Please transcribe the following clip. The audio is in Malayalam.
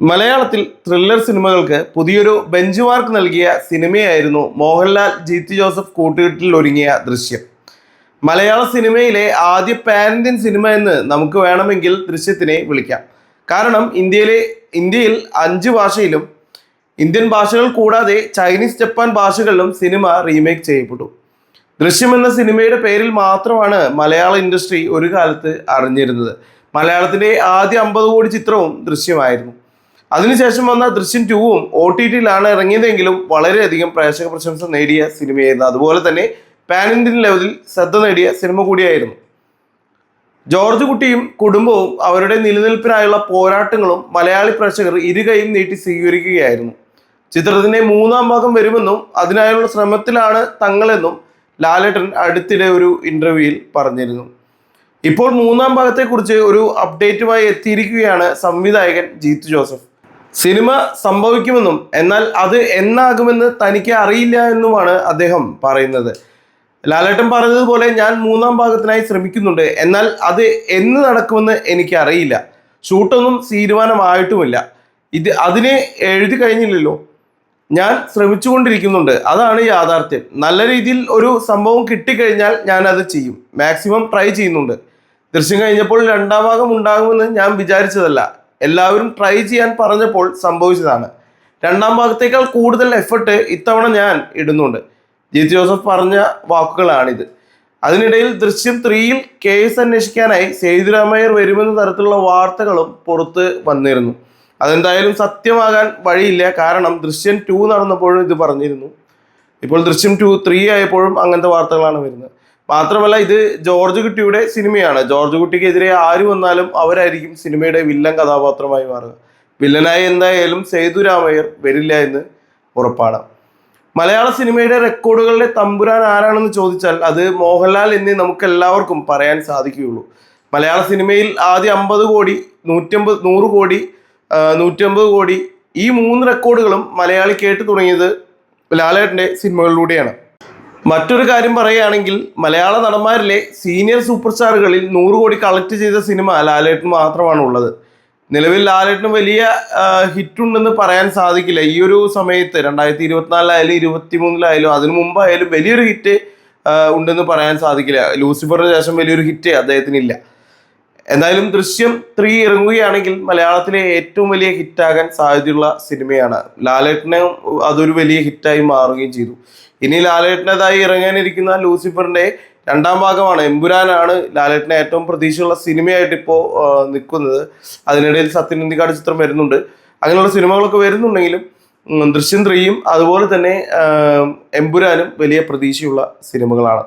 മലയാളത്തിൽ ത്രില്ലർ സിനിമകൾക്ക് പുതിയൊരു ബെഞ്ച് മാർക്ക് നൽകിയ സിനിമയായിരുന്നു മോഹൻലാൽ ജീത്തു ജോസഫ് കൂട്ടുകെട്ടിൽ ഒരുങ്ങിയ ദൃശ്യം. മലയാള സിനിമയിലെ ആദ്യ പാരന്റിൻ സിനിമ എന്ന് നമുക്ക് വേണമെങ്കിൽ ദൃശ്യത്തിനെ വിളിക്കാം. കാരണം ഇന്ത്യയിലെ ഇന്ത്യയിൽ അഞ്ച് ഭാഷയിലും ഇന്ത്യൻ ഭാഷകൾ കൂടാതെ ചൈനീസ് ജപ്പാൻ ഭാഷകളിലും സിനിമ റീമേക്ക് ചെയ്യപ്പെട്ടു. ദൃശ്യം എന്ന സിനിമയുടെ പേരിൽ മാത്രമാണ് മലയാള ഇൻഡസ്ട്രി ഒരു കാലത്ത് അറിഞ്ഞിരുന്നത്. മലയാളത്തിന്റെ ആദ്യ അമ്പത് കോടി ചിത്രവും ദൃശ്യമായിരുന്നു. അതിനുശേഷം വന്ന ദൃശ്യം ടൂവും ഒ ടി ടിയിലാണ് ഇറങ്ങിയതെങ്കിലും വളരെയധികം പ്രേക്ഷക പ്രശംസ നേടിയ സിനിമയായിരുന്നു. അതുപോലെ തന്നെ പാൻ ഇന്ത്യൻ ലെവലിൽ ശ്രദ്ധ നേടിയ സിനിമ കൂടിയായിരുന്നു. ജോർജ് കുട്ടിയും കുടുംബവും അവരുടെ നിലനിൽപ്പിനായുള്ള പോരാട്ടങ്ങളും മലയാളി പ്രേക്ഷകർ ഇരുകൈയും നീട്ടി സ്വീകരിക്കുകയായിരുന്നു. ചിത്രത്തിന്റെ മൂന്നാം ഭാഗം വരുമെന്നും അതിനായുള്ള ശ്രമത്തിലാണ് തങ്ങളെന്നും ലാലേട്ടൻ അടുത്തിടെ ഒരു ഇന്റർവ്യൂവിൽ പറഞ്ഞിരുന്നു. ഇപ്പോൾ മൂന്നാം ഭാഗത്തെക്കുറിച്ച് ഒരു അപ്ഡേറ്റുമായി എത്തിയിരിക്കുകയാണ് സംവിധായകൻ ജീത്തു ജോസഫ്. സിനിമ സംഭവിക്കുമെന്നും എന്നാൽ അത് എന്നാകുമെന്ന് തനിക്ക് അറിയില്ല എന്നുമാണ് അദ്ദേഹം പറയുന്നത്. ലാലേട്ടൻ പറഞ്ഞതുപോലെ ഞാൻ മൂന്നാം ഭാഗത്തിനായി ശ്രമിക്കുന്നുണ്ട്. എന്നാൽ അത് എന്ന് നടക്കുമെന്ന് എനിക്ക് അറിയില്ല. ഷൂട്ടൊന്നും തീരുമാനമായിട്ടുമില്ല. ഇത് അതിനെ എഴുതി കഴിഞ്ഞില്ലല്ലോ. ഞാൻ ശ്രമിച്ചുകൊണ്ടിരിക്കുന്നുണ്ട്. അതാണ് യാഥാർത്ഥ്യം. നല്ല രീതിയിൽ ഒരു സംഭവം കിട്ടിക്കഴിഞ്ഞാൽ ഞാൻ അത് ചെയ്യും. മാക്സിമം ട്രൈ ചെയ്യുന്നുണ്ട്. ദൃശ്യം കഴിഞ്ഞപ്പോൾ രണ്ടാം ഭാഗം ഉണ്ടാകുമെന്ന് ഞാൻ വിചാരിച്ചതല്ല. എല്ലാവരും ട്രൈ ചെയ്യാൻ പറഞ്ഞപ്പോൾ സംഭവിച്ചതാണ്. രണ്ടാം ഭാഗത്തേക്കാൾ കൂടുതൽ എഫർട്ട് ഇത്തവണ ഞാൻ ഇടുന്നുണ്ട്. ജിതി ജോസഫ് പറഞ്ഞ വാക്കുകളാണിത്. അതിനിടയിൽ ദൃശ്യം ത്രീയിൽ കേസ് അന്വേഷിക്കാനായി സേതുരാമയ്യർ വരുമെന്ന തരത്തിലുള്ള വാർത്തകളും പുറത്ത് വന്നിരുന്നു. അതെന്തായാലും സത്യമാകാൻ വഴിയില്ല. കാരണം ദൃശ്യം ടു നടന്നപ്പോഴും ഇത് പറഞ്ഞിരുന്നു. ഇപ്പോൾ ദൃശ്യം ടു ത്രീ ആയപ്പോഴും അങ്ങനത്തെ വാർത്തകളാണ് വരുന്നത്. മാത്രമല്ല ഇത് ജോർജ് കുട്ടിയുടെ സിനിമയാണ്. ജോർജ് കുട്ടിക്കെതിരെ ആര് വന്നാലും അവരായിരിക്കും സിനിമയുടെ വില്ലൻ കഥാപാത്രമായി മാറുക. വില്ലനായി എന്തായാലും സേതുരാമയ്യർ വരില്ല എന്ന് ഉറപ്പാണ്. മലയാള സിനിമയുടെ റെക്കോർഡുകളുടെ തമ്പുരാൻ ആരാണെന്ന് ചോദിച്ചാൽ അത് മോഹൻലാൽ എന്ന് നമുക്ക് എല്ലാവർക്കും പറയാൻ സാധിക്കുകയുള്ളൂ. മലയാള സിനിമയിൽ ആദ്യം അമ്പത് കോടി നൂറ്റമ്പത് നൂറ് കോടി നൂറ്റമ്പത് കോടി ഈ മൂന്ന് റെക്കോർഡുകളും മലയാളി കേട്ടു തുടങ്ങിയത് ലാലേട്ടന്റെ സിനിമകളിലൂടെയാണ്. മറ്റൊരു കാര്യം പറയുകയാണെങ്കിൽ മലയാള നടന്മാരിലെ സീനിയർ സൂപ്പർ സ്റ്റാറുകളിൽ നൂറ് കോടി കളക്ട് ചെയ്ത സിനിമ ലാലേട്ടന് മാത്രമാണ് ഉള്ളത് നിലവിൽ ലാലേട്ടന് വലിയ ഹിറ്റുണ്ടെന്ന് പറയാൻ സാധിക്കില്ല. ഈ ഒരു സമയത്ത് രണ്ടായിരത്തി ഇരുപത്തിനാലിലായാലും ഇരുപത്തി മൂന്നിലായാലും അതിനു മുമ്പായാലും വലിയൊരു ഹിറ്റ് ഉണ്ടെന്ന് പറയാൻ സാധിക്കില്ല. ലൂസിഫറിന് ശേഷം വലിയൊരു ഹിറ്റ് അദ്ദേഹത്തിനില്ല. എന്തായാലും ദൃശ്യം ത്രീ ഇറങ്ങുകയാണെങ്കിൽ മലയാളത്തിലെ ഏറ്റവും വലിയ ഹിറ്റാകാൻ സാധ്യതയുള്ള സിനിമയാണ്. ലാലേട്ടനെ അതൊരു വലിയ ഹിറ്റായി മാറുകയും ചെയ്തു. ഇനി ലാലേട്ടനേതായി ഇറങ്ങാനിരിക്കുന്ന ലൂസിഫറിന്റെ രണ്ടാം ഭാഗമാണ് എമ്പുരാനാണ് ലാലേട്ടനെ ഏറ്റവും പ്രതീക്ഷയുള്ള സിനിമയായിട്ട് ഇപ്പോൾ നിൽക്കുന്നത്. അതിനിടയിൽ സത്യനന്ദിക്കാട് ചിത്രം വരുന്നുണ്ട്. അങ്ങനെയുള്ള സിനിമകളൊക്കെ വരുന്നുണ്ടെങ്കിലും ദൃശ്യം ത്രീയും അതുപോലെ തന്നെ എമ്പുരാനും വലിയ പ്രതീക്ഷയുള്ള സിനിമകളാണ്.